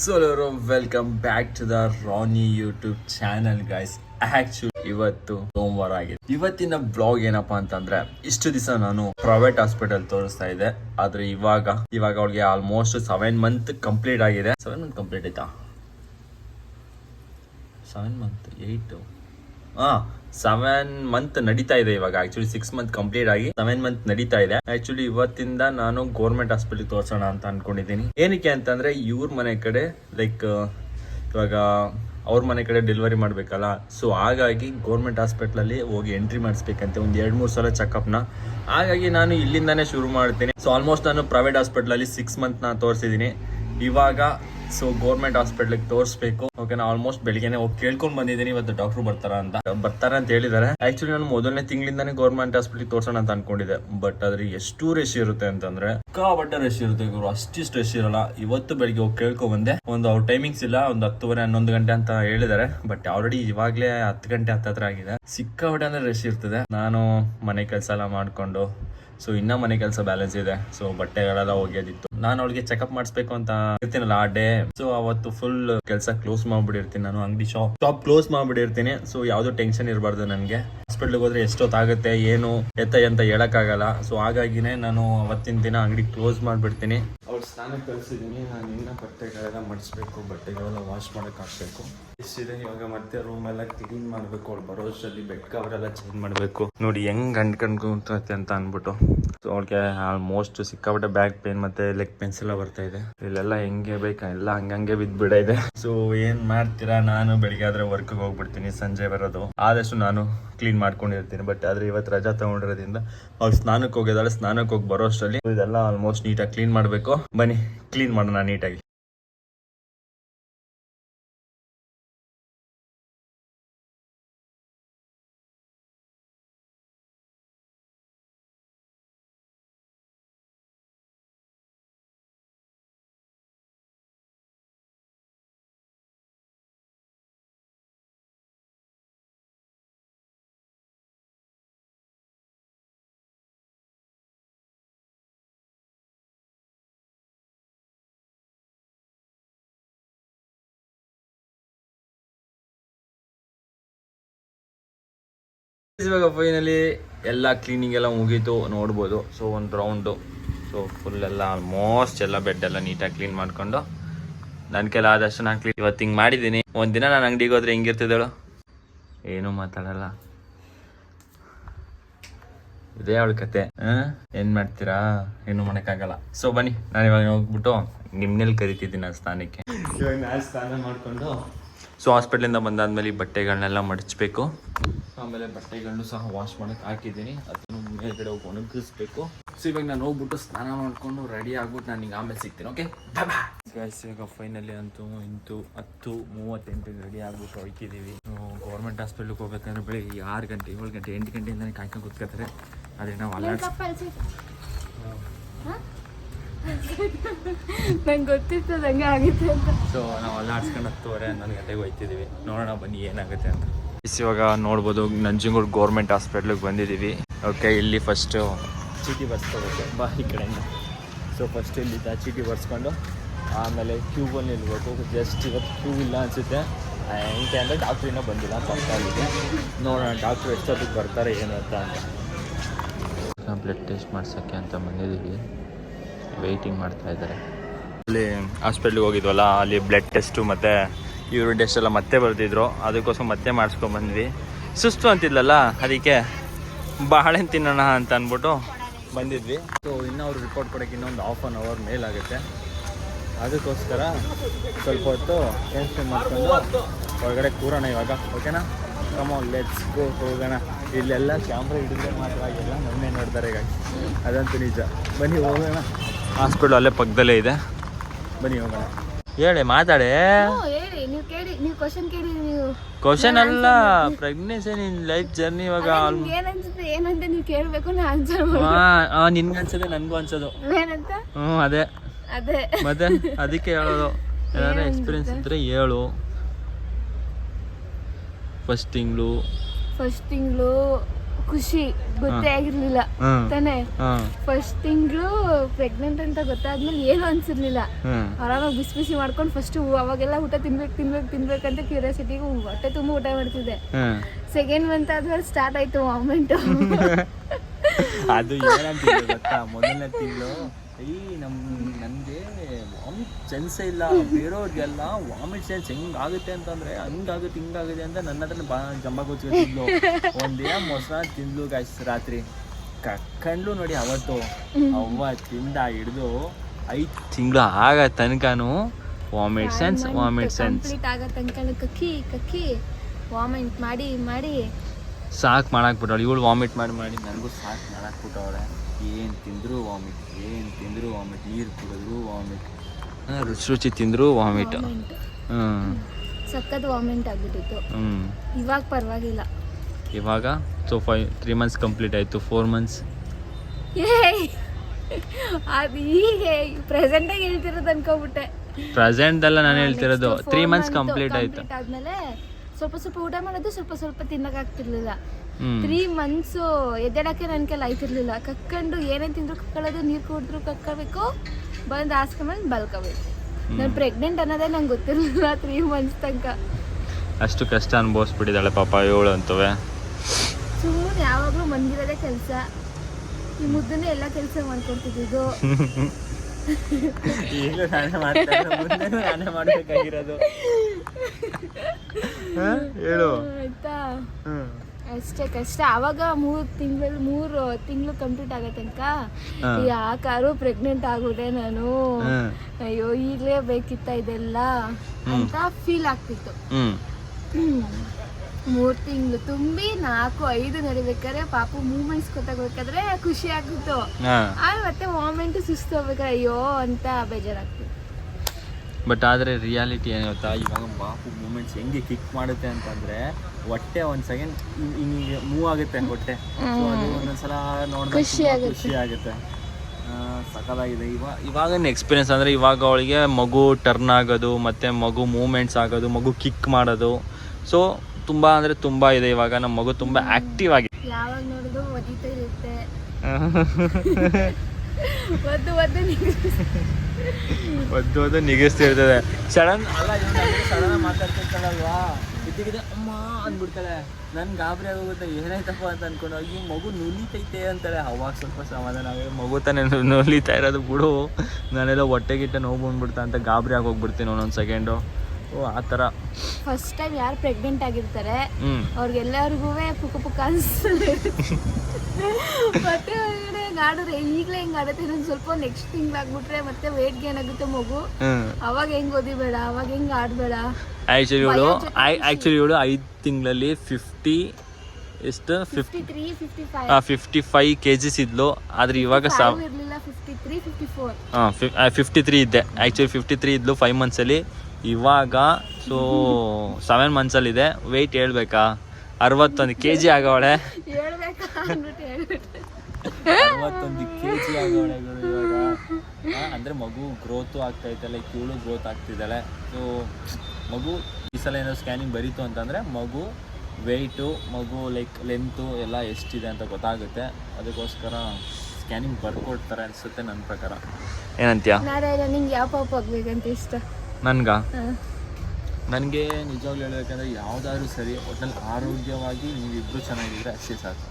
So ಎಲ್ಲರೂ welcome back to the Rani YouTube channel guys actually ಇವತ್ತು ಸೋಮವಾರ ಆಗಿದೆ. ಇವತ್ತಿನ ಬ್ಲಾಗ್ ಏನಪ್ಪಾ ಅಂತಂದ್ರೆ, ಇಷ್ಟು ದಿವಸ ನಾನು ಪ್ರೈವೇಟ್ ಹಾಸ್ಪಿಟಲ್ ತೋರಿಸ್ತಾ ಇದ್ದೆ. ಆದ್ರೆ ಇವಾಗ ಇವಾಗ ಅವಳಿಗೆ ಆಲ್ಮೋಸ್ಟ್ ಸೆವೆನ್ ಮಂತ್ ಕಂಪ್ಲೀಟ್ ಆಗಿದೆ. ಸೆವೆನ್ ಮಂತ್ ಕಂಪ್ಲೀಟ್ ಆಯ್ತಾ? ಸೆವೆನ್ ಮಂತ್ ಏಯ್ಟು ಹಾ ಸೆವೆನ್ ಮಂತ್ ನಡೀತಾ ಇದೆ ಇವಾಗ. ಆಕ್ಚುಲಿ ಸಿಕ್ಸ್ ಮಂತ್ ಕಂಪ್ಲೀಟ್ ಆಗಿ ಸೆವೆನ್ ಮಂತ್ ನಡೀತಾ ಇದೆ. ಆಕ್ಚುಲಿ ಇವತ್ತಿಂದ ನಾನು ಗೌರ್ಮೆಂಟ್ ಹಾಸ್ಪಿಟಲ್ ತೋರ್ಸೋಣ ಅಂತ ಅನ್ಕೊಂಡಿದ್ದೀನಿ. ಏನಕ್ಕೆ ಅಂತಂದ್ರೆ ಇವ್ರ ಮನೆ ಕಡೆ ಲೈಕ್ ಇವಾಗ ಅವ್ರ ಮನೆ ಕಡೆ ಡೆಲಿವರಿ ಮಾಡ್ಬೇಕಲ್ಲ. ಸೊ ಹಾಗಾಗಿ ಗೌರ್ಮೆಂಟ್ ಹಾಸ್ಪಿಟ್ಲಲ್ಲಿ ಹೋಗಿ ಎಂಟ್ರಿ ಮಾಡಿಸ್ಬೇಕಂತೆ. ಒಂದು ಎರಡು ಮೂರು ಸಲ ಚೆಕಪ್ನ ಹಾಗಾಗಿ ನಾನು ಇಲ್ಲಿಂದಾನೇ ಶುರು ಮಾಡ್ತೀನಿ. ಸೊ ಆಲ್ಮೋಸ್ಟ್ ನಾನು ಪ್ರೈವೇಟ್ ಹಾಸ್ಪಿಟ್ಲಲ್ಲಿ ಸಿಕ್ಸ್ ಮಂತ್ ನಾ ತೋರಿಸಿದ್ದೀನಿ. ಇವಾಗ ಸೊ ಗೌರ್ಮೆಂಟ್ ಹಾಸ್ಪಿಟ್ಲಿಗೆ ತೋರಿಸ್ಬೇಕು. ಓಕೆ ನಾ ಆಲ್ಮೋಸ್ಟ್ ಬೆಳಿಗ್ಗೆನೆ ಹೋಗಿ ಕೇಳ್ಕೊಂಡ್ ಬಂದಿದ್ದೀನಿ, ಇವತ್ತು ಡಾಕ್ಟರ್ ಬರ್ತಾರ ಅಂತ. ಬರ್ತಾರ ಅಂತ ಹೇಳಿದ್ದಾರೆ ಆಕ್ಚುಲಿ ನಾನು ಮೊದಲನೇ ತಿಂಗಳಿಂದಾನೆ ಗೌರ್ಮೆಂಟ್ ಹಾಸ್ಪಿಟ್ಲಿಗೆ ತೋರ್ಸೋಣ ಅಂತ ಅನ್ಕೊಂಡಿದ್ದೆ. ಬಟ್ ಅದ್ರ ಎಷ್ಟು ರಶ್ ಇರುತ್ತೆ ಅಂತಂದ್ರೆ ಸಿಕ್ಕಾಪಟ್ಟೆ ರಶ್ ಇರುತ್ತೆ ಇವರು ಅಷ್ಟಿಷ್ಟು ರಶ್ ಇರಲ್ಲ. ಇವತ್ತು ಬೆಳಿಗ್ಗೆ ಹೋಗಿ ಕೇಳ್ಕೊ ಬಂದೆ. ಒಂದು ಅವ್ರ ಟೈಮಿಂಗ್ಸ್ ಇಲ್ಲ, ಒಂದು ಹತ್ತುವರೆ, ಹನ್ನೊಂದು ಗಂಟೆ ಅಂತ ಹೇಳಿದ್ದಾರೆ ಬಟ್ ಆಲ್ರೆಡಿ ಇವಾಗ್ಲೇ ಹತ್ತು ಗಂಟೆ ಹತ್ತತ್ರ ಆಗಿದೆ. ಸಿಕ್ಕಾಪಟ್ಟೆ ಅಂದ್ರೆ ರಶ್ ಇರ್ತದೆ. ನಾನು ಮನೆ ಕೆಲಸ ಎಲ್ಲ ಮಾಡ್ಕೊಂಡು ಸೊ ಇನ್ನ ಮನೆ ಕೆಲಸ ಬ್ಯಾಲೆನ್ಸ್ ಇದೆ. ಸೊ ಬಟ್ಟೆಗಳೆಲ್ಲ ಒಗೆಯೋದಿತ್ತು ನಾನು ಅವಳಿಗೆ ಚೆಕಪ್ ಮಾಡಿಸ್ಬೇಕು ಅಂತ ಇರ್ತೀನಲ್ಲ ಆ ಡೇ ಸೊ ಅವತ್ತು ಫುಲ್ ಕೆಲಸ ಕ್ಲೋಸ್ ಮಾಡ್ಬಿಟ್ಟಿರ್ತೀನಿ ನಾನು, ಅಂಗಡಿ ಶಾಪ್ ಶಾಪ್ ಕ್ಲೋಸ್ ಮಾಡ್ಬಿಟ್ಟಿರ್ತೀನಿ. ಸೊ ಯಾವ್ದು ಟೆನ್ಷನ್ ಇರಬಾರ್ದು ನನಗೆ. ಹಾಸ್ಪಿಟ್ಲಿಗೆ ಹೋದ್ರೆ ಎಷ್ಟೊತ್ತಾಗುತ್ತೆ, ಏನು, ಎತ್ತ ಎಂತ ಹೇಳಕ್ಕಾಗಲ್ಲ. ಸೊ ಹಾಗಾಗಿನೇ ನಾನು ಅವತ್ತಿನ ದಿನ ಅಂಗಡಿ ಕ್ಲೋಸ್ ಮಾಡ್ಬಿಡ್ತೀನಿ. ಅವ್ರು ಸ್ನಾನಕ್ಕೆ ಕಳಿಸಿದ್ದೀನಿ ನಾನು ಇನ್ನ ಬಟ್ಟೆಗಳೆಲ್ಲ ಮಡಿಸ್ಬೇಕು, ಬಟ್ಟೆಗಳೆಲ್ಲ ವಾಶ್ ಮಾಡಕ್ ಹಾಕ್ಬೇಕು. ಇಷ್ಟಿದೆ, ಇವಾಗ ಮತ್ತೆ ರೂಮ್ ಎಲ್ಲ ಕ್ಲೀನ್ ಮಾಡ್ಬೇಕು. ಅವ್ಳು ಬರೋ ಅಷ್ಟರಲ್ಲಿ ಬೆಡ್ ಕವರ್ ಎಲ್ಲ ಚೇಂಜ್ ಮಾಡ್ಬೇಕು. ನೋಡಿ, ಹೆಂಗ್ ಅಂಡ್ಕೊಂಡ್ ಕುಂತೈತೆ ಅಂತ ಅನ್ಬಿಟ್ಟು ಸೊ ಅವ್ಳಿಗೆ ಆಲ್ಮೋಸ್ಟ್ ಸಿಕ್ಕಾಪಟ್ಟೆ ಬ್ಯಾಕ್ ಪೇನ್ ಮತ್ತೆ ಲೆಗ್ ಪೇನ್ಸ್ ಎಲ್ಲ ಬರ್ತಾ ಇದೆ. ಇಲ್ಲೆಲ್ಲ ಹೆಂಗೆ ಬೇಕಾ, ಎಲ್ಲ ಹಂಗಂಗೆ ಬಿದ್ ಬಿಡ ಇದೆ ಸೊ ಏನ್ ಮಾಡ್ತೀರಾ? ನಾನು ಬೆಳಿಗ್ಗೆ ಆದ್ರೆ ವರ್ಕ್ ಹೋಗ್ಬಿಡ್ತೀನಿ, ಸಂಜೆ ಬರೋದು. ಆದಷ್ಟು ನಾನು ಕ್ಲೀನ್ ಮಾಡ್ಕೊಂಡಿರ್ತೀನಿ. ಬಟ್ ಆದ್ರೆ ಇವತ್ತು ರಜಾ ತಗೊಂಡಿರೋದ್ರಿಂದ ಅವ್ಳು ಸ್ನಾನಕ್ಕೆ ಹೋಗಿದ್ದಾಳೆ, ಸ್ನಾನಕ್ಕೆ ಹೋಗಿ ಬರೋಷ್ಟರಲ್ಲಿ ಇದೆಲ್ಲ ಆಲ್ಮೋಸ್ಟ್ ನೀಟಾಗಿ ಕ್ಲೀನ್ ಮಾಡಬೇಕು. ಬನ್ನಿ ಕ್ಲೀನ್ ಮಾಡೋಣ ನೀಟಾಗಿ ಇವಾಗ ಫೈನಲಿ ಎಲ್ಲ ಕ್ಲೀನಿಂಗ್ ಎಲ್ಲ ಮುಗೀತು, ನೋಡ್ಬೋದು. ಸೊ ಒಂದು ರೌಂಡು ಸೊ ಫುಲ್ ಎಲ್ಲ ಆಲ್ಮೋಸ್ಟ್ ಎಲ್ಲ ಬೆಡ್ ಎಲ್ಲ ನೀಟಾಗಿ ಕ್ಲೀನ್ ಮಾಡ್ಕೊಂಡು ನನ್ನ ಕೆಲ ಆದಷ್ಟು ನಾನು ಕ್ಲೀನ್ ಇವತ್ತು ಹಿಂಗೆ ಮಾಡಿದ್ದೀನಿ. ಒಂದಿನ ನಾನು ಅಂಗಡಿಗೆ ಹೋದ್ರೆ ಹೆಂಗಿರ್ತಿದ್ದಳು ಏನೂ ಮಾತಾಡಲ್ಲ. ಇದೇ ಅವಳ ಕತೆ. ಏನು ಮಾಡ್ತೀರಾ? ಏನು ಮಾಡೋಕ್ಕಾಗಲ್ಲ. ಸೊ ಬನ್ನಿ. ನಾನು ಇವಾಗ ಹೋಗ್ಬಿಟ್ಟು ನಿಮ್ಮನೇಲಿ ಕರಿತಿದ್ದೀನಿ ಆ ಸ್ಥಾನಕ್ಕೆ. ಇವಾಗ ನಾನು ಸ್ನಾನ ಮಾಡಿಕೊಂಡು ಸೊ ಹಾಸ್ಪಿಟ್ಲಿಂದ ಬಂದಾದ್ಮೇಲೆ ಈ ಬಟ್ಟೆಗಳನ್ನೆಲ್ಲ ಮಡಚಬೇಕು. ಆಮೇಲೆ ಬಟ್ಟೆಗಳನ್ನು ಸಹ ವಾಶ್ ಮಾಡಕ್ಕೆ ಹಾಕಿದ್ದೀನಿ. ಅದನ್ನು ಮೇಲ್ಗಡೆ ಹೋಗಿ ಒಣಗಿಸ್ಬೇಕು. ಸೊ ಇವಾಗ ನಾನು ಹೋಗ್ಬಿಟ್ಟು ಸ್ನಾನ ಮಾಡ್ಕೊಂಡು ರೆಡಿ ಆಗ್ಬಿಟ್ಟು ನಾನು ಈಗ ಆಮೇಲೆ ಸಿಗ್ತೀನಿ ಓಕೆ ಇವಾಗ ಫೈನಲಿ ಅಂತೂ ಇಂತು ಹತ್ತು ಮೂವತ್ತೆಂಟಿಗೆ ರೆಡಿ ಆಗ್ಬಿಟ್ಟು ಹೋಗ್ತಿದ್ದೀವಿ ಗೌರ್ಮೆಂಟ್ ಹಾಸ್ಪಿಟ್ಲಿಗೆ ಹೋಗ್ಬೇಕಂದ್ರೆ ಬೆಳಿಗ್ಗೆ ಆರು ಗಂಟೆ ಏಳು ಗಂಟೆ ಎಂಟು ಗಂಟೆಯಿಂದನೇ ಕಾಯ್ಕೊಂಡು ಕೂತ್ಕೋತಾರೆ. ಅದೇ ನಾವು ಅಲ್ಲಾಡ್ಸ್ ನಂಗೆ ಗೊತ್ತಿತ್ತು ಹಂಗೆ ಆಗುತ್ತೆ ಅಂತ. ಸೊ ನಾವು ಅಲ್ಲಾಡ್ಸ್ಕೊಂಡು ಹತ್ತುವರೆ ಹನ್ನೊಂದು ಗಂಟೆಗೆ ಹೋಯ್ತಿದ್ದೀವಿ ನೋಡೋಣ ಬನ್ನಿ ಏನಾಗುತ್ತೆ ಅಂತ. ಇವಾಗ ನೋಡ್ಬೋದು ನಂಜನಗೂಡು ಗೌರ್ಮೆಂಟ್ ಹಾಸ್ಪಿಟ್ಲಿಗೆ ಬಂದಿದ್ದೀವಿ ಓಕೆ ಇಲ್ಲಿ ಫಸ್ಟು ಚೀಟಿ ಬರ್ಸ್ಕೋಬೇಕು. ಬಾ ಈ ಕಡೆಯಿಂದ. ಸೊ ಫಸ್ಟ್ ಇಲ್ಲಿ ಚೀಟಿ ಬರ್ಸ್ಕೊಂಡು ಆಮೇಲೆ ಕ್ಯೂಬಲ್ಲಿ ನಿಲ್ಬೇಕು ಜಸ್ಟ್ ಇವತ್ತು ಕ್ಯೂ ಇಲ್ಲ ಅನಿಸುತ್ತೆ. ಎಂಟೆ ಅಂದರೆ ಡಾಕ್ಟ್ರ್ ಇನ್ನೂ ಬಂದಿಲ್ಲ ಪಕ್ಕದಲ್ಲಿದೆ ನೋಡೋಣ ಡಾಕ್ಟ್ರು ಎಷ್ಟೊತ್ತಿಗೆ ಬರ್ತಾರೆ ಏನು ಅಂತ ಅಂತ. ಬ್ಲಡ್ ಟೆಸ್ಟ್ ಮಾಡ್ಸೋಕ್ಕೆ ಅಂತ ಬಂದಿದ್ದೀವಿ ವೆಯ್ಟಿಂಗ್ ಮಾಡ್ತಾ ಇದ್ದಾರೆ. ಅಲ್ಲಿ ಹಾಸ್ಪಿಟ್ಲಿಗೆ ಹೋಗಿದ್ವಲ್ಲ, ಅಲ್ಲಿ ಬ್ಲಡ್ ಟೆಸ್ಟು ಮತ್ತು ಯೂರಿನ್ ಟೆಸ್ಟ್ ಎಲ್ಲ ಮತ್ತೆ ಬರೆದಿದ್ರು. ಅದಕ್ಕೋಸ್ಕರ ಮತ್ತೆ ಮಾಡಿಸ್ಕೊಂಡ್ಬಂದ್ವಿ ಸುಸ್ತು ಅಂತಿದ್ಲಲ್ಲ, ಅದಕ್ಕೆ ಬಾಳೆಹಣ್ಣು ತಿನ್ನೋಣ ಅಂತ ಅಂದ್ಬಿಟ್ಟು ಬಂದಿದ್ವಿ. ಸೊ ಇನ್ನೂ ಅವ್ರು ರಿಪೋರ್ಟ್ ಕೊಡೋಕೆ ಇನ್ನೊಂದು ಹಾಫ್ ಆನ್ ಅವರ್ ಮೇಲಾಗುತ್ತೆ ಅದಕ್ಕೋಸ್ಕರ ಸ್ವಲ್ಪ ಹೊತ್ತು ಟೆನ್ಷನ್ ಮಾಡ್ಕೊಂಡು ಹೊರಗಡೆ ಕೂರೋಣ ಇವಾಗ. ಓಕೆನಾ ಕಮ ಲೆಟ್ಸ್ ಗೋ ಹೋಗೋಣ. ಇಲ್ಲೆಲ್ಲ ಕ್ಯಾಮ್ರಾ ಹಿಡಿದ್ರೆ ಮಾತ್ರ ಆಗಿಲ್ಲ ನಮ್ಮೇ ನೋಡ್ತಾರೆ ಈಗ. ಅದಂತೂ ನಿಜ. ಬನ್ನಿ ಹೋಗೋಣ. ಹಾಸ್ಪಿಟ್ಲ್ ಅಲ್ಲೇ ಪಕ್ಕದಲ್ಲೇ ಇದೆ. ಬನ್ನಿ ಹೋಗೋಣ. ಹೇಳಿ ಮಾತಾಡಿ. ಕ್ವಶನ್ ಅಲ್ಲ ಪ್ರೆಗ್ನೆನ್ಸಿ ನಿನ್ ಲೈಫ್ ಜರ್ನಿ ಇವಾಗ ಅನ್ಸುತ್ತೆ ಏನಂತ ನೀವು ಕೇಳಬೇಕು ನಾನು ನಿನ್ಗೆ ಅನ್ಸದೆ ನನ್ಗೂ ಅನ್ಸೋದು. ಹ್ಞೂ ಅದೇ. ಅದೇ. ಮತ್ತೆ ಅದಕ್ಕೆ ಹೇಳೋದು. ಏನಾದ್ರು ಎಕ್ಸ್ಪೀರಿಯನ್ಸ್ ಇದ್ರೆ ಹೇಳು. ಫಸ್ಟ್ ತಿಂಗಳು. ಫಸ್ಟ್ ತಿಂಗಳು ಖುಷಿ ಗೊತ್ತೇ ಆಗಿರ್ಲಿಲ್ಲ. ತಾನೆ? ಫಸ್ಟ್ ತಿಂಗಳು ಪ್ರೆಗ್ನೆಂಟ್ ಅಂತ ಗೊತ್ತಾದ್ಮೇಲೆ ಏನು ಅನ್ಸಿರ್ಲಿಲ್ಲ. ಆರಾಮಾಗಿ ಬಿಸಿ ಬಿಸಿ ಮಾಡ್ಕೊಂಡು ಫಸ್ಟ್ ಅವಾಗೆಲ್ಲ ಊಟ ತಿನ್ಬೇಕು ತಿನ್ಬೇಕು ತಿನ್ಬೇಕಂತ ಕ್ಯೂರಿಯಾಸಿಟಿಗೆ ಹೊಟ್ಟೆ ತುಂಬ ಊಟ ಮಾಡ್ತಿದ್ದೆ. ಸೆಕೆಂಡ್ ಮಂತ್ ಆದ್ಮೇಲೆ ಸ್ಟಾರ್ಟ್ ಆಯ್ತು ಮೂಮೆಂಟ್ ಅದು ಏನಂತ ಮೊದಲನೇ ತಿಂಗಳು ಈ ನಮ್ ನನಗೆ ವಾಮಿಟ್ ಸೆನ್ಸೇ ಇಲ್ಲ ಬೇರೆಯವ್ರಿಗೆಲ್ಲ ವಾಮಿಟ್ ಸೆನ್ಸ್ ಹೆಂಗಾಗುತ್ತೆ ಅಂತಂದ್ರೆ ಹಂಗಾಗುತ್ತೆ ಹಿಂಗಾಗುತ್ತೆ ಅಂತ ನನ್ನ ಹತ್ರ ಬಾ ಜಂಬ ತಿಂದ್ಲು. ಒಂದಿನ ಮೊಸರ ತಿಂದ್ಲು ಗಾಯ್ಸ್ ರಾತ್ರಿ. ಕಕ್ಕಂಡ್ಲು ನೋಡಿ ಅವತ್ತು. ಅವ್ವ ತಿಂದ ಹಿಡ್ದು ಐದು ತಿಂಗಳು ಆಗ ತನಕನು ವಾಮಿಟ್ ಸೆನ್ಸ್ ವಾಮಿಟ್ ಸೆನ್ಸ್. ಆಗೋ ತನಕ ಕಕ್ಕಿ ಕಕ್ಕಿ ವಾಮಿಟ್ ಮಾಡಿ ಮಾಡಿ. ಸಾಕು ಮಾಡಾಕ್ಬಿಟ್ಟವಳು ಇವಳು ವಾಮಿಟ್ ಮಾಡಿ ಮಾಡಿ. ನನಗೂ ಸಾಕ್ ಸಾಕು ಮಾಡಾಕ್ಬಿಟ್ಟವಳೆ. ಏನು ತಿಂದ್ರು ವಾಮಿಟ್ ಏನು ತಿಂದ್ರು ವಾಮಿಟ್ ನೀರು ಕುಡಿದ್ರು ವಾಮಿಟ್. ರುಚಿ ರುಚಿ ತಿಂದ್ರು ವಾಮಿಟ್. ಹ್ಮ್. ಸಖತ್ ವಾಮಿಟ್ ಆಗ್ಬಿಟ್ಟಿತ್ತು. ಇವಾಗ ಪರವಾಗಿಲ್ಲ. ಇವಾಗ so five three months complete ಆಯಿತು ಫೋರ್ ಮಂತ್ಸ್ ಏ ಅದು ಹೀಗೆ ಪ್ರೆಸೆಂಟಾಗಿ ಹೇಳ್ತಿರೋದು ಅನ್ಕೋಬಿಟ್ಟೆ ಪ್ರೆಸೆಂಟ್ ಅಲ್ಲ ನಾನು ಹೇಳ್ತಿರೋದು ತ್ರೀ ಮಂತ್ಸ್ ಕಂಪ್ಲೀಟ್ ಆಯಿತು. ಆದ್ಮೇಲೆ ಸ್ವಲ್ಪ ಸ್ವಲ್ಪ ಊಟ ಮಾಡೋದು ಸ್ವಲ್ಪ ಸ್ವಲ್ಪ ತಿನ್ನಕ್ಕಾಗ್ತಿರ್ಲಿಲ್ಲ ಆಗ್ತಿರ್ಲಿಲ್ಲ. ತ್ರೀ ಮಂತ್ಸು ಎದ್ದೇಳಕ್ಕೆ ನನ್ನ ಕೈಲಿ ಆಯ್ತಿರ್ಲಿಲ್ಲ ಕಕ್ಕೊಂಡು ಏನೇ ತಿಂದ್ರು ಕಕ್ಕೊಳ್ಳೋದು ನೀರು ಕುಡಿದ್ರು ಕಕ್ಕೋಬೇಕು ಬಂದು ಹಾಸ್ಕೊಂಬಂದು ಬಲ್ಕೋಬೇಕು ನಾನು ಪ್ರೆಗ್ನೆಂಟ್ ಅನ್ನೋದೇ ನಂಗೆ ಗೊತ್ತಿರಲಿಲ್ಲ ತ್ರೀ ಮಂತ್ಸ್ ತನಕ. ಅಷ್ಟು ಕಷ್ಟ ಅನುಭವಿಸ್ಬಿಟ್ಟಿದ್ದಾಳೆ ಪಾಪ ಏಳು ಅಂತವೆ. ಸುಮ್ಮನೆ ಯಾವಾಗಲೂ ಮಂದಿರೋದೇ ಕೆಲಸ. ಈ ಮುದ್ದನೇ ಎಲ್ಲ ಕೆಲಸ ಮಾಡ್ಕೊಡ್ತಿದ್ದು ಈಗಲೂ ನಾನೇ ಮಾಡ್ತಾ ನಾನೇ ಮಾಡಬೇಕಾಗಿರೋದು. ಹೇಳು. ಆಯ್ತಾ? ಹ್ಞೂ ಅಷ್ಟೇ ಕಷ್ಟ. ಅವಾಗ ಮೂರು ತಿಂಗಳು ಮೂರು ತಿಂಗಳು ಕಂಪ್ಲೀಟ್ ಆಗೋ ತನಕ. ಯಾಕಾರು ಪ್ರೆಗ್ನೆಂಟ್ ಆಗ್ಬಿಟ್ಟೆ ನಾನು. ಅಯ್ಯೋ ಈಗಲೇ ಬೇಕಿತ್ತ ಇದೆಲ್ಲ? ಅಂತ ಫೀಲ್ ಆಗ್ತಿತ್ತು. ಮೂರು ತಿಂಗಳು ತುಂಬಿ ನಾಲ್ಕು ಐದು ನಡಿಬೇಕಾದ್ರೆ ಪಾಪು ಮೂಮೆಂಟ್ಸ್ ಗೊತ್ತಾಗ್ಬೇಕಾದ್ರೆ ಖುಷಿ ಆಗ್ತಿತ್ತು ಆ ಆಮೇಲೆ ಮತ್ತೆ ಮೂಮೆಂಟ್ ಸುಸ್ತು ಹೋಗ್ಬೇಕಾದ್ರೆ ಅಯ್ಯೋ ಅಂತ ಬೇಜಾರಾಗ್ತಿತ್ತು. ಬಟ್ ಆದರೆ ರಿಯಾಲಿಟಿ ಏನು ಗೊತ್ತಾ? ಇವಾಗ ಬಾಪು ಮೂಮೆಂಟ್ಸ್ ಹೆಂಗೆ ಕಿಕ್ ಮಾಡುತ್ತೆ ಅಂತಂದರೆ ಹೊಟ್ಟೆ ಒಂದ್ ಸೆಕೆಂಡ್ ಹಿಂಗೆ ಮೂವ್ ಆಗುತ್ತೆ ಹೊಟ್ಟೆ. ಸೊ ಅದು ಒಂದೊಂದ್ಸಲ ನೋಡಿದ್ರೆ ಖುಷಿ ಆಗುತ್ತೆ. ಖುಷಿ ಆಗುತ್ತೆ. ಆ, ಸಖತ್ತಾಗಿದೆ. ಇವಾಗ ಇವಾಗಿನ ಎಕ್ಸ್ಪೀರಿಯನ್ಸ್ ಅಂದರೆ ಇವಾಗ ಅವಳಿಗೆ ಮಗು ಟರ್ನ್ ಆಗೋದು ಮತ್ತು ಮಗು ಮೂಮೆಂಟ್ಸ್ ಆಗೋದು ಮಗು ಕಿಕ್ ಮಾಡೋದು. ಸೊ ತುಂಬ ಅಂದರೆ ತುಂಬ ಇದೆ ಇವಾಗ. ನಮ್ಮ ಮಗು ತುಂಬ ಆ್ಯಕ್ಟಿವ್ ಆಗಿದೆ ಯಾವಾಗ ನೋಡಿದ್ರು ಒದಿತಾ ಇರುತ್ತೆ. ಒದ್ದು ಒದ್ದು ನಿಲ್ಲಿಸ್ತಿರುತ್ತೆ. ಒದ್ದು ಒದ್ದು ನಿಗಿಸ್ತಿರ್ತದೆ ಸಡನ್ ಅಲ್ಲ ಸಡನ್ ಮಾತಾಡ್ತಿರ್ತಾಳಲ್ವಾ? ಇದ್ದಕ್ಕಿದ್ದ ಅಮ್ಮ ಅಂದ್ಬಿಡ್ತಾಳೆ. ನನ್ ಗಾಬರಿ ಆಗೋಗುತ್ತೆ ಏನಾಯ್ತಪ್ಪ ಅಂತ ಅನ್ಕೊಂಡು ಅಯ್ಯೋ ಮಗು ನುಲಿತೈತೆ ಅಂತಾಳೆ. ಅವಾಗ ಸ್ವಲ್ಪ ಸಮಾಧಾನ ಆಗಿದೆ ಮಗು ತಾನೆ ನುಲಿತಾ ಇರೋದು ಬಿಡು. ನಾನೆಲ್ಲ ಹೊಟ್ಟೆ ಗಿಟ್ಟೆ ನೋವು ಬಂದ್ಬಿಡ್ತಾ ಅಂತ ಗಾಬರಿ ಆಗೋಗ್ಬಿಡ್ತೀನಿ ಒಂದೊಂದು ಸೆಕೆಂಡು. ಓ ಆ ಥರ. ಫಸ್ಟ್ ಟೈಮ್ ಯಾರು ಪ್ರೆಗ್ನೆಂಟ್ ಆಗಿರ್ತಾರೆ ಅವ್ರಿಗೆಲ್ಲರಿಗೂ ಪುಕ್ಕ ಪುಕ್ಕ ಮತ್ತೆ ಹೊರಗಡೆ ಆಡಿದ್ರೆ ಈಗಲೇ ಹಿಂಗೆ ಆಡುತ್ತೆ ಇನ್ನೊಂದು ಸ್ವಲ್ಪ ನೆಕ್ಸ್ಟ್ ತಿಂಗ್ಳಾಗ್ಬಿಟ್ರೆ ಮತ್ತೆ ವೇಟ್ ಗೇನ್ ಆಗುತ್ತೆ ಮಗು. ಅವಾಗ ಹೆಂಗ್ ಓದಿಬೇಡ ಅವಾಗ ಹೆಂಗ್ ಆಡ್ಬೇಡ? ಆ್ಯಕ್ಚುಲಿ ಇವಳು ಐ. ಆ್ಯಕ್ಚುಲಿ ಇವಳು ಐದು ತಿಂಗಳಲ್ಲಿ ಫಿಫ್ಟಿ ಎಷ್ಟು fif fifty fifty five K Gs ಇದ್ಲು. ಆದರೆ ಇವಾಗ ಸಾವ್ ಹಾಂ ಫಿಫ್ಟಿ ತ್ರೀ ಇದ್ದೆ. ಆ್ಯಕ್ಚುಲಿ ಫಿಫ್ಟಿ ತ್ರೀ ಇದ್ಲು ಫೈವ್ ಮಂತ್ಸಲ್ಲಿ ಇವಾಗ ಸೊ ಸೆವೆನ್ ಮಂತ್ಸಲ್ಲಿದೆ ವೆಯ್ಟ್ ಹೇಳ್ಬೇಕಾ? ಅರವತ್ತೊಂದು ಕೆ ಜಿ ಆಗವಳೆ ಅರವತ್ತೊಂದು ಕೆ ಜಿ ಆಗವಳೆ ಇವಾಗ. ಅಂದರೆ ಮಗು ಗ್ರೋತು ಆಗ್ತಾ ಲೈಕ್ ಕ್ಯೂಳು ಗ್ರೋತ್ ಆಗ್ತಿದ್ದಾಳೆ. ಸೊ ಮಗು ಈ ಸಲ ಏನೋ ಸ್ಕ್ಯಾನಿಂಗ್ ಬರೀತು ಅಂತಂದರೆ ಮಗು ವೆಯ್ಟು ಮಗು ಲೈಕ್ ಲೆಂತು ಎಲ್ಲ ಎಷ್ಟಿದೆ ಅಂತ ಗೊತ್ತಾಗುತ್ತೆ. ಅದಕ್ಕೋಸ್ಕರ ಸ್ಕ್ಯಾನಿಂಗ್ ಬರ್ಕೊಡ್ತಾರೆ ಅನಿಸುತ್ತೆ ನನ್ನ ಪ್ರಕಾರ. ಏನಂತೀಯ? ನಿಂಗೆ ಯಾವ ಪಾಪ ಆಗ್ಬೇಕಂತ ಇಷ್ಟ? ನನ್ಗ? ನನಗೆ ನಿಜವಾಗ್ಲೂ ಹೇಳಬೇಕಂದ್ರೆ ಯಾವುದಾದ್ರೂ ಸರಿ ಒಟ್ಟಲ್ಲಿ ಆರೋಗ್ಯವಾಗಿ ನೀವಿಬ್ಬರು ಚೆನ್ನಾಗಿದ್ರೆ ಅಷ್ಟೇ ಸಾಕು.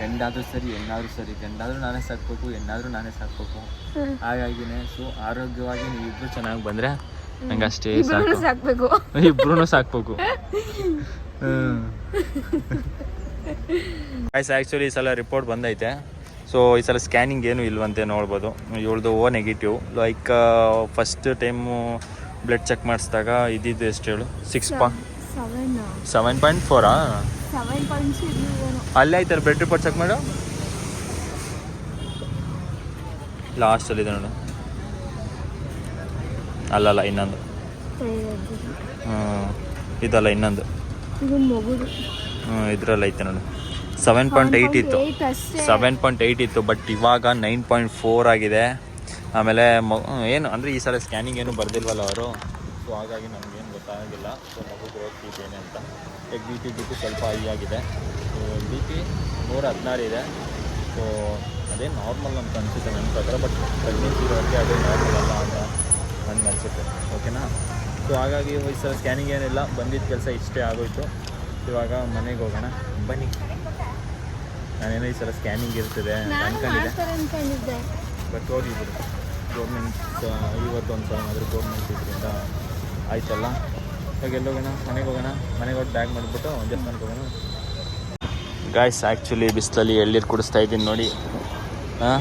ಗಂಡಾದರೂ ಸರಿ ಹೆಣ್ಣಾದರೂ ಸರಿ ಗಂಡಾದರೂ ನಾನೇ ಸಾಕ್ಬೇಕು ಹೆಣ್ಣಾದರೂ ನಾನೇ ಸಾಕ್ಬೇಕು. ಹಾಗಾಗಿನೇ ಸೊ ಆರೋಗ್ಯವಾಗಿ ನೀವಿಬ್ಬರು ಚೆನ್ನಾಗಿ ಬಂದರೆ ನಂಗೆ ಅಷ್ಟೇ ಇಬ್ರು ಸಾಕು. ಸಾಕ್ಬೇಕು. ಇಬ್ರು ಸಾಕ್ಬೇಕು. ಆಯ್ತು ಆ್ಯಕ್ಚುಲಿ ಈ ಸಲ ರಿಪೋರ್ಟ್ ಬಂದೈತೆ. ಸೊ ಈ ಸಲ ಸ್ಕ್ಯಾನಿಂಗ್ ಏನು ಇಲ್ವಂತೆ ನೋಡ್ಬೋದು. ಇವಳ್ದು O negative like first time blood check ಮಾಡಿಸಿದಾಗ ಇದ್ದಿದ್ದು ಎಷ್ಟು ಹೇಳು? ಸಿಕ್ಸ್ ಪಾ ಸೆವೆನ್ ಪಾಯಿಂಟ್ ಫೋರಾ ಅಲ್ಲೇ ಆಯ್ತಲ್ಲ ಬ್ಲಡ್ ರಿಪೋರ್ಟ್ ಚೆಕ್ ಮಾಡು. ಲಾಸ್ಟಲ್ಲಿದೆ ನೋಡು. ಅಲ್ಲಲ್ಲ ಇನ್ನೊಂದು. ಹ್ಞೂ ಇದಲ್ಲ ಇನ್ನೊಂದು. ಮಗುದು. ಇದ್ರಲ್ಲಿ ಐತೆ ನೋಡು. ಸೆವೆನ್ ಪಾಯಿಂಟ್ ಏಯ್ಟ್ ಇತ್ತು. ಸೆವೆನ್ ಪಾಯಿಂಟ್ ಏಯ್ಟ್ ಇತ್ತು ಬಟ್ ಇವಾಗ ನೈನ್ ಪಾಯಿಂಟ್ ಫೋರ್ ಆಗಿದೆ. ಆಮೇಲೆ ಮ ಏನು ಅಂದರೆ ಈ ಸಲ ಸ್ಕ್ಯಾನಿಂಗ್ ಏನು ಬರ್ದಿಲ್ವಲ್ಲ ಅವರು? ಸೊ ಹಾಗಾಗಿ ನಮಗೇನು ಗೊತ್ತಾಗಿಲ್ಲ. ಸೊ ಮಗು ಗ್ರೋತ್ ಏನೇ ಅಂತ. ಎಗ್ ಬಿ ಪಿ ಬಿ ಪಿ ಸ್ವಲ್ಪ ಹೈ ಆಗಿದೆ. ಸೊ ಬಿ ಪಿ ನೂರ ಹದಿನಾರು ಇದೆ. ಸೊ ಅದೇ ನಾರ್ಮಲ್ ಅಂತ ಅನಿಸುತ್ತೆ ನನ್ನ ಪ್ರಕಾರ ಬಟ್ ಪ್ರೆಗ್ನೆನ್ಸಿ ಇರೋರಿಗೆ ಅದೇ ನಾರ್ಮಲ್ ಅಲ್ಲ ಅಂತ. ನನಗೆ ಅನಿಸುತ್ತೆ. ಓಕೆನಾ ಸೊ ಹಾಗಾಗಿ ಈ ಸಲ ಸ್ಕ್ಯಾನಿಂಗ್ ಏನಿಲ್ಲ ಬಂದಿದ್ದ ಕೆಲಸ ಇಷ್ಟೇ ಆಗೋಯ್ತು. ಇವಾಗ ಮನೆಗೆ ಹೋಗೋಣ. ಬನ್ನಿ. ನಾನೇನೋ ಈ ಸಲ ಸ್ಕ್ಯಾನಿಂಗ್ ಇರ್ತದೆ ಅನ್ಕೊಂಡಿದ್ದೆ. ಬಟ್ ಹೋಗಿ ಬಿಡು. ಗೌರ್ಮೆಂಟ್ ಇವತ್ತೊಂದು ಸಲ ಆದರೂ ಗೌರ್ಮೆಂಟ್ ಇದರಿಂದ ಆಯ್ತಲ್ಲ? ಇವಾಗ ಎಲ್ಲಿ ಹೋಗೋಣ? ಮನೆಗೆ ಹೋಗೋಣ? ಮನೆಗೆ ಹೋಗಿ ಬ್ಯಾಗ್ ಮಾಡಿಬಿಟ್ಟು ದೇವಸ್ಥಾನಕ್ಕೆ ಹೋಗೋಣ? ಗಾಯ್ಸ್ ಆ್ಯಕ್ಚುಲಿ ಬಿಸಿಲಲ್ಲಿ ಎಳ್ನೀರು ಕುಡಿಸ್ತಾ ಇದ್ದೀನಿ ನೋಡಿ. ಹಾಂ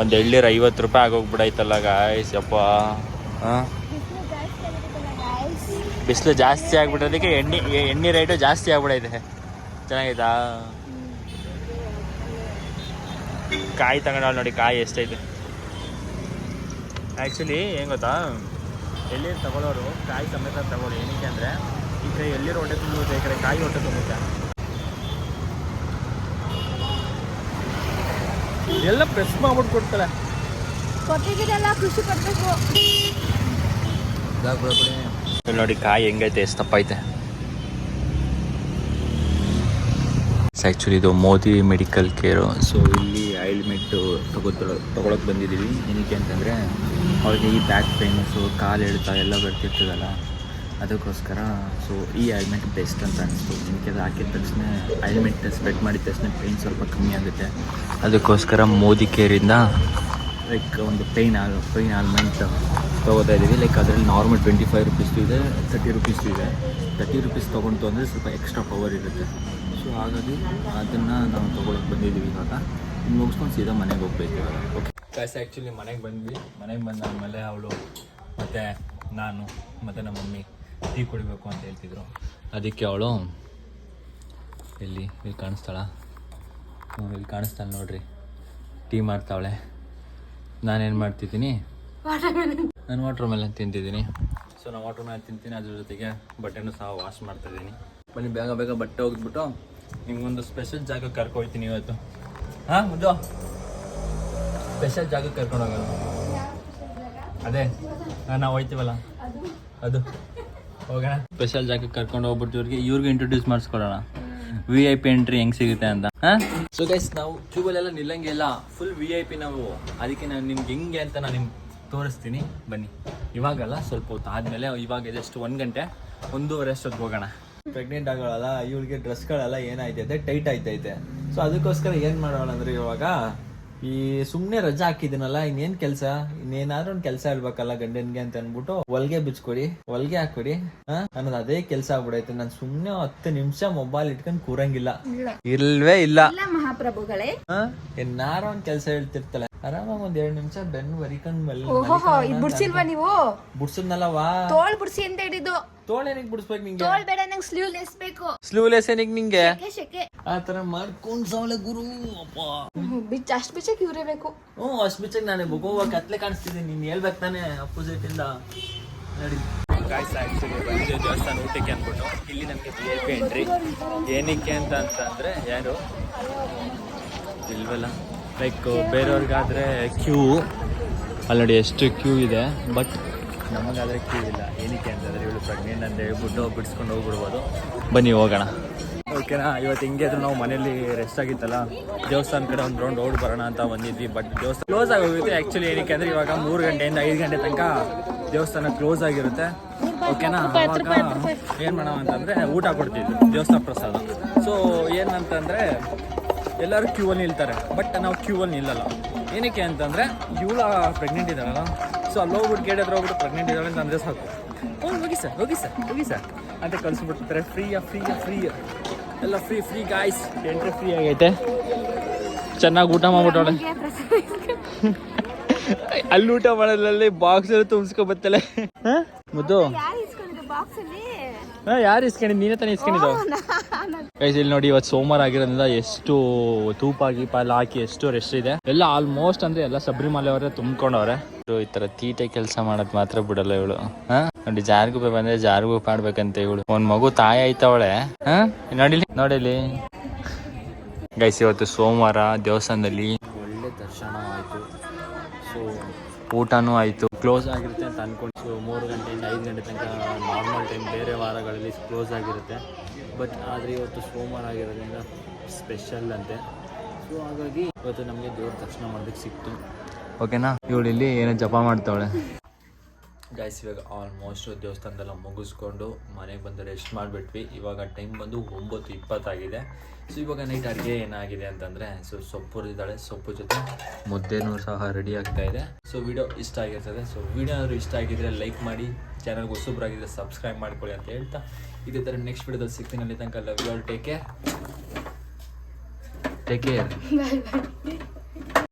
ಒಂದು ಎಳ್ಳಿರ ಐವತ್ತು ರೂಪಾಯಿ ಆಗೋಗ್ಬಿಡೈತಲ್ಲ ಗಾಯ್ಸ್ ಯಪ್ಪ. ಬಿಸಿಲು ಜಾಸ್ತಿ ಆಗ್ಬಿಟ್ಟೋದಕ್ಕೆ ಎಣ್ಣೆ ಎಣ್ಣೆ ರೇಟು ಜಾಸ್ತಿ ಆಗ್ಬಿಡೈತೆ. ಚೆನ್ನಾಗಿದಾ? ಕಾಯಿ ತಗೊಂಡಾಳ ನೋಡಿ, ಕಾಯಿ ಎಷ್ಟೈತೆ. ಆ್ಯಕ್ಚುಲಿ ಏನು ಗೊತ್ತಾ? ಎಳ್ಳೀರು ತಗೊಳ್ಳೋರು ಕಾಯಿ ಸಮೇತ ತಗೊಳ್ಳಿ. ಏನಕ್ಕೆ ಅಂದರೆ, ಈ ಕಡೆ ಎಳ್ಳೀರು ಹೊಟ್ಟೆ ತುಂಬುತ್ತೆ, ಈ ಕಡೆ ಕಾಯಿ ಹೊಟ್ಟೆ ತುಂಬುತ್ತೆ. ಎಲ್ಲ ಪ್ರೆಸ್ ಮಾಡ್ಬಿಟ್ಟು ಕೊಡ್ತಾರೆ. ಕೊಟ್ಟಿದ್ದೀರಲ್ಲ ಖುಷಿ ಪಡ್ಬೇಕು. ಇಲ್ಲಿ ನೋಡಿ ಕಾಯಿ ಹೆಂಗೈತೆ ಎಷ್ಟು ತಪ್ಪೈತೆ ಆ್ಯಕ್ಚುಲಿ ಇದು ಮೋದಿ ಮೆಡಿಕಲ್ ಕೇರು ಸೊ ಇಲ್ಲಿ ಆಯಿಲ್ಮೆಂಟು ತಗೋತ ತೊಗೊಳಕ್ಕೆ ಬಂದಿದ್ದೀವಿ. ಏನಕ್ಕೆ ಅಂತಂದರೆ ಅವ್ರಿಗೆ ಈ ಬ್ಯಾಕ್ ಪೇನ್ಸು ಕಾಲು ಎಳ್ತಾ ಎಲ್ಲ ಬರ್ತಿರ್ತದಲ್ಲ. ಅದಕ್ಕೋಸ್ಕರ ಸೊ ಈ ಆಯಿಲ್ಮೆಂಟ್ ಬೆಸ್ಟ್ ಅಂತ ಅನಿಸ್ತು. ನಿಮಗೆ ಅದು ಹಾಕಿದ ತಕ್ಷಣ ಆಯಿಲ್ಮೆಂಟ್ ಸ್ಪ್ರೆಡ್ ಮಾಡಿದ ತಕ್ಷಣ ಪೇಯ್ನ್ ಸ್ವಲ್ಪ ಕಮ್ಮಿ ಆಗುತ್ತೆ. ಅದಕ್ಕೋಸ್ಕರ ಮೋದಿ ಕೇರಿಂದ ಲೈಕ್ ಒಂದು ಪೇಯ್ನ್ ಆಲ್ ಪೇಯ್ನ್ ಆಲ್ಮೆಂಟ್ ತೊಗೋತಾ ಇದ್ದೀವಿ. ಲೈಕ್ ಅದರಲ್ಲಿ ನಾರ್ಮಲ್ ಟ್ವೆಂಟಿ ಫೈವ್ ರುಪೀಸ್ದು ಇದೆ ತರ್ಟಿ ರುಪೀಸ್ದು ಇದೆ. ತರ್ಟಿ ರುಪೀಸ್ ತೊಗೊಂಡು ಅಂದರೆ ಸ್ವಲ್ಪ ಎಕ್ಸ್ಟ್ರಾ ಪವರ್ ಇರುತ್ತೆ. ಸೊ ಹಾಗಾಗಿ ಅದನ್ನು ನಾವು ತೊಗೊಳಕ್ಕೆ ಬಂದಿದ್ದೀವಿ ಇವಾಗ. ಇನ್ನು ಮುಗಿಸ್ಕೊಂಡು ಸೀದಾ ಮನೆಗೆ ಹೋಗ್ಬೇಕು ಇವಾಗ. ಓಕೆ ಕಾಯ್ಸ್ ಆ್ಯಕ್ಚುಲಿ ಮನೆಗೆ ಬಂದ್ವಿ. ಮನೆಗೆ ಬಂದಾದಮೇಲೆ ಅವಳು ಮತ್ತು ನಾನು ಮತ್ತು ನಮ್ಮ ಮಮ್ಮಿ ಟೀ ಕುಡಿಬೇಕು ಅಂತ ಹೇಳ್ತಿದ್ರು. ಅದಕ್ಕೆ ಅವಳು ಇಲ್ಲಿ ಇಲ್ಲಿ ಕಾಣಿಸ್ತಾಳ? ಇಲ್ಲಿ ಕಾಣಿಸ್ತಾಳೆ ನೋಡ್ರಿ. ಟೀ ಮಾಡ್ತಾವಳೆ. ನಾನೇನು ಮಾಡ್ತಿದ್ದೀನಿ? ನಾನು ವಾಟ್ರ್ ಮೆಲನ್ ತಿಂತಿದ್ದೀನಿ. ಸೊ ನಾನು ವಾಟ್ರ್ ಮೆಲನ್ ತಿಂತೀನಿ, ಅದ್ರ ಜೊತೆಗೆ ಬಟ್ಟೆನೂ ಸಹ ವಾಶ್ ಮಾಡ್ತಾ ಇದ್ದೀನಿ. ಬನ್ನಿ, ಬೇಗ ಬೇಗ ಬಟ್ಟೆ ಹೋಗ್ಬಿಟ್ಟು ನಿಮ್ಗೊಂದು ಸ್ಪೆಷಲ್ ಜಾಗ ಕರ್ಕೊಯ್ತೀನಿ ಇವತ್ತು. ಹಾಂ, ಮುದ್ದು? ಸ್ಪೆಷಲ್ ಜಾಗಕ್ಕೆ ಕರ್ಕೊಂಡು ಅದೇ ನಾವು ಹೋಯ್ತೀವಲ್ಲ? ಅದು. ಹೋಗೋಣ. ಸ್ಪೆಷಲ್ ಜಾಗಕ್ಕೆ ಕರ್ಕೊಂಡು ಹೋಗ್ಬಿಟ್ಟು ಇವ್ರಿಗೆ ಇವ್ರಿಗೆ ಇಂಟ್ರೊಡ್ಯೂಸ್ ಮಾಡಿಸ್ಕೊಡೋಣ ವಿ ಐ ಪಿ ಎಂಟ್ರಿ ಹೆಂಗ್ ಸಿಗುತ್ತೆ ಅಂತ. ಸೊ ಗೈಸ್ ನಾವು ಕ್ಯೂಬಲ್ಲೆಲ್ಲ ನಿಲ್ಲಂಗೆ ಇಲ್ಲ. ಫುಲ್ ವಿ ಐ ಪಿ ನಾವು. ಅದಕ್ಕೆ ನಾನು ನಿಮ್ಗೆ ಹೆಂಗೆ ಅಂತ ನಾನು ನಿಮ್ಗೆ ತೋರಿಸ್ತೀನಿ. ಬನ್ನಿ. ಇವಾಗಲ್ಲ ಸ್ವಲ್ಪ ಹೊತ್ತು ಆದಮೇಲೆ ಇವಾಗ ಜಸ್ಟ್ ಒಂದು ಗಂಟೆ, ಒಂದೂವರೆ ಅಷ್ಟೊತ್ತಿಗೆ ಹೋಗೋಣ. ಪ್ರೆಗ್ನೆಂಟ್ ಆಗೋಳಲ್ಲ ಇವಳಿಗೆ ಡ್ರೆಸ್ಗಳೆಲ್ಲ ಏನಾಯ್ತೈತೆ? ಟೈಟ್ ಆಯ್ತೈತೆ. ಸೊ ಅದಕ್ಕೋಸ್ಕರ ಏನು ಮಾಡೋಣ ಅಂದ್ರೆ ಇವಾಗ ಈ ಸುಮ್ನೆ ರಜಾ ಹಾಕಿದಿನಲ್ಲ ಇನ್ನೇನ್ ಕೆಲ್ಸ? ಇನ್ನೇನಾದ್ರೂ ಒಂದ್ ಕೆಲ್ಸ ಇರ್ಬೇಕಲ್ಲ ಗಂಡನ್ಗೆ ಅಂತ ಅನ್ಬಿಟ್ಟು ಹೊಲ್ಗೆ ಬಿಚ್ಕೊಡಿ ಹೊಲ್ಗೆ ಹಾಕೊಡಿ ಹಾ? ಅನ್ನೋದು ಅದೇ ಕೆಲ್ಸ ಆಗ್ಬಿಡೈತೆ. ನಾನ್ ಸುಮ್ನೆ ಹತ್ತು ನಿಮಿಷ ಮೊಬೈಲ್ ಇಟ್ಕೊಂಡ್ ಕೂರಂಗಿಲ್ಲ. ಇಲ್ವೇ ಇಲ್ಲ. ಮಹಾಪ್ರಭುಗಳೇ. ಏನಾರ ಒಂದ್ ಕೆಲ್ಸ ಹೇಳ್ತಿರ್ತಾಳೆ. ಆರಾಮಾಗಿ ಒಂದ್ ಎರಡ್ ನಿಮಿಷ ಬೆನ್ ಬರಿಕೊಂಡ್ ಓಹೋ ಇದು ಬಿಡ್ಸಿಲ್ವಾ ನೀವು? ಬಿಡ್ಸದ್ನಲ್ಲವಾ? ತೋಳ್ ಬಿಡ್ಸಿ ಅಂತ ಹೇಳಿದ್ದು. ತೋಳೇನಿಗೆ ಬಿಡಿಸ್ಬೇಕು ನಿಂಗೆ? ತೋಳ್ ಬೇಡ ನಂಗೆ ಸ್ಲೀವ್ಲೆಸ್ ಬೇಕು ಸ್ಲೂಲೆಸ್ ಏನಿಗೆ ನಿಂಗೆ? ಶೆಕೆ ಶೆಕೆ. ಆ ತರ ಮಾಡ್ಕೊಂಡ್ ಸಾವಳೆ ಗುರು ಅಪ್ಪ. ಬಿಚ್ ಅಷ್ಟ್ ಬಿಚ್ಚಕ್ ಇವ್ರೇ ಬೇಕು. ಹ್ಞೂ ಅಷ್ಟು ಬಿಚ್ಚಕ್ ನಾನೇ ಬಗೋವ ಕತ್ಲೆ ಕಾಣಿಸ್ತಿದ್ದೀನಿ ನೀನ್ ಹೇಳ್ಬೇಕು ತಾನೇ ಅಪೋಸಿಟ್ ಇಂದ. ನಡಿ. ಗಾಯ್ಸ್ ಆ್ಯಕ್ಚುಲಿ ಬಂದಿದೆ ದೇವಸ್ಥಾನ ಊಟಕ್ಕೆ ಅಂದ್ಬಿಟ್ಟು. ಇಲ್ಲಿ ನಮಗೆ ಬಿ ಐ ಪಿ ಎಂಟ್ರಿ ಏನಕ್ಕೆ ಅಂತ ಅಂತಂದ್ರೆ ಯಾರು? ಇಲ್ವಲ್ಲ? ಲೈಕ್ ಬೇರೆಯವ್ರಿಗಾದರೆ ಕ್ಯೂ ಅಲ್ಲಿ ನೋಡಿ ಎಷ್ಟು ಕ್ಯೂ ಇದೆ ಬಟ್ ನಮಗಾದರೆ ಕ್ಯೂ ಇಲ್ಲ. ಏನಕ್ಕೆ ಅಂತಂದರೆ ಇವಳು ಪ್ರೆಗ್ನೆಂಟ್ ಅಂತ ಹೇಳ್ಬಿಟ್ಟು ಬಿಡಿಸ್ಕೊಂಡು ಹೋಗ್ಬಿಡ್ಬೋದು. ಬನ್ನಿ ಹೋಗೋಣ. ಓಕೆನಾ ಇವತ್ತು ಹಿಂಗೆ ನಾವು ಮನೇಲಿ ರೆಸ್ಟ್ ಆಗಿತ್ತಲ್ಲ ದೇವಸ್ಥಾನ ಕಡೆ ಒಂದು ರೌಂಡ್ ಓಡ್ ಬರೋಣ ಅಂತ ಬಂದಿದ್ವಿ ಬಟ್ ದೇವಸ್ಥಾನ ಕ್ಲೋಸ್ ಆಗೋಗುತ್ತೆ. ಆ್ಯಕ್ಚುಲಿ ಏನಕ್ಕೆ ಅಂದರೆ ಇವಾಗ ಮೂರು ಗಂಟೆಯಿಂದ ಐದು ಗಂಟೆ ತನಕ ದೇವಸ್ಥಾನ ಕ್ಲೋಸ್ ಆಗಿರುತ್ತೆ. ಓಕೆನಾ ಆವಾಗ ಏನು ಮಾಡೋಣ ಅಂತಂದರೆ ಊಟ ಕೊಡ್ತಿದ್ವಿ ದೇವಸ್ಥಾನ ಪ್ರಸಾದ. ಸೊ ಏನಂತಂದರೆ ಎಲ್ಲರೂ ಕ್ಯೂ ಅಲ್ಲಿ ನಿಲ್ತಾರೆ. ಬಟ್ ನಾವು ಕ್ಯೂ ಅಲ್ಲಿ ನಿಲ್ಲಲ್ಲ. ಏನಕ್ಕೆ ಅಂತಂದರೆ ಇವಳ ಪ್ರೆಗ್ನೆಂಟ್ ಇದ್ದಾರಲ್ಲ ಸೊ ಅಲ್ಲಿ ಹೋಗ್ಬಿಟ್ಟು ಗೇಟ್ ಹತ್ರ ಹೋಗ್ಬಿಟ್ಟು ಪ್ರೆಗ್ನೆಂಟ್ ಇದ್ದಾಳೆ ಅಂತ ಅಂದರೆ ಸಾಕು. ಹೋಗಿ ಹೋಗಿ ಸರ್ ಹೋಗಿ ಸರ್ ಹೋಗಿ ಸರ್ ಅಂತ ಕಳಿಸ್ಬಿಡ್ತಾರೆ ಫ್ರೀಯ ಫ್ರೀಯ ಫ್ರೀ ಎಲ್ಲ free free guys entry free ಆಗೈತೆ. ಚೆನ್ನಾಗಿ ಊಟ ಮಾಡ್ಬಿಟ್ಟವಳೆ. ಅಲ್ಲಿ ಊಟ ಮಾಡೋದ್ರಲ್ಲಿ ಬಾಕ್ಸ್ ತುಂಬಿಸ್ಕೊ ಬತ್ತಲೆ. ಮುದ್ದು. ಯಾರು ಇಸ್ಕೊಂಡಿದ್ದು ಬಾಕ್ಸ್ ಅಲ್ಲಿ? ಯಾರು ಇಸ್ಕೊಂಡಿದ್ದು ನೀನೇ ತಾನೇ ಇಸ್ಕೊಂಡಿದ್ದು? ಗೈಸ್ ಇಲ್ಲಿ ನೋಡಿ ಇವತ್ತು ಸೋಮವಾರ ಆಗಿರೋದ್ರಿಂದ ಎಷ್ಟು ತೂಪ ಗೀಪ ಎಲ್ಲ ಹಾಕಿ ಎಷ್ಟು ರೆಸ್ಟ್ ಇದೆ. ಎಲ್ಲ ಆಲ್ಮೋಸ್ಟ್ ಅಂದ್ರೆ ಎಲ್ಲ ಶಬರಿಮಲೆ ಅವರೇ ತುಂಬ್ಕೊಂಡವ್ರೆ. ಈ ತರ ತೀಟೆ ಕೆಲಸ ಮಾಡೋದ್ ಮಾತ್ರ ಬಿಡಲ್ಲ ಇವಳು. ನೋಡಿ ಜಾರ್ಗುಪ್ಪೆ ಬಂದ್ರೆ ಜಾರ್ಗುಪ್ಪೆ ಆಡ್ಬೇಕಂತ ಇವಳು. ಒಂದ್ ಮಗು ತಾಯಿ ಆಯ್ತವಳೆ. ಹಾ? ನೋಡಿಲಿ? ನೋಡಿಲಿ? ಗೈಸ್ ಇವತ್ತು ಸೋಮವಾರ ದೇವಸ್ಥಾನದಲ್ಲಿ ಒಳ್ಳೆ ದರ್ಶನ ಆಯ್ತು. ಸೊ ಊಟನೂ ಆಯ್ತು. ಕ್ಲೋಸ್ ಆಗಿರುತ್ತೆ ಅಂತ ಅನ್ಕೊಂಡು ಮೂರು ಗಂಟೆಯಿಂದ ಐದು ಗಂಟೆ ತನಕ ನಾರ್ಮಲ್ ಟೈಮ್ ಬೇರೆ ವಾರಗಳಲ್ಲಿ ಕ್ಲೋಸ್ ಆಗಿರುತ್ತೆ. ಬಟ್ ಆದರೆ ಇವತ್ತು ಸೋಮವಾರ ಆಗಿರೋದ್ರಿಂದ ಸ್ಪೆಷಲ್ ಅಂತೆ. ಸೊ ಹಾಗಾಗಿ ಇವತ್ತು ನಮಗೆ ದೇವ್ರ ದರ್ಶನ ಮಾಡೋದಕ್ಕೆ ಸಿಕ್ತು. ಓಕೆನಾ? ಇವಳು ಇಲ್ಲಿ ಏನೋ ಜಪ ಮಾಡ್ತಾವಳೆ ಗೈಸ್ ಇವಾಗ ಆಲ್ಮೋಸ್ಟ್ ದೇವಸ್ಥಾನದೆಲ್ಲ ಮುಗಿಸ್ಕೊಂಡು ಮನೆಗೆ ಬಂದು ರೆಸ್ಟ್ ಮಾಡಿಬಿಟ್ವಿ. ಇವಾಗ ಟೈಮ್ ಬಂದು ಒಂಬತ್ತು ಇಪ್ಪತ್ತಾಗಿದೆ. ಸೊ ಇವಾಗ ನೈಟ್ ಅಡುಗೆ ಏನಾಗಿದೆ ಅಂತಂದರೆ ಸೊ ಸೊಪ್ಪು ಇದ್ದಾಳೆ. ಸೊಪ್ಪು ಜೊತೆ ಮುದ್ದೆನೂ ಸಹ ರೆಡಿ ಆಗ್ತಾ ಇದೆ. ಸೊ ವಿಡಿಯೋ ಇಷ್ಟ ಆಗಿರ್ತದೆ. ಸೊ ವಿಡಿಯೋ ಏನಾದರೂ ಇಷ್ಟ ಆಗಿದ್ದರೆ ಲೈಕ್ ಮಾಡಿ ಚಾನಲ್ಗೆ ಹೊಸಬ್ರಾಗಿದ್ದರೆ ಸಬ್ಸ್ಕ್ರೈಬ್ ಮಾಡ್ಕೊಳ್ಳಿ ಅಂತ ಹೇಳ್ತಾ ಇದೇ ಥರ ನೆಕ್ಸ್ಟ್ ವಿಡಿಯೋದಲ್ಲಿ ಸಿಗ್ತೀನಿ ಅಲ್ಲಿ ತನಕ. Love you all take care take care bye bye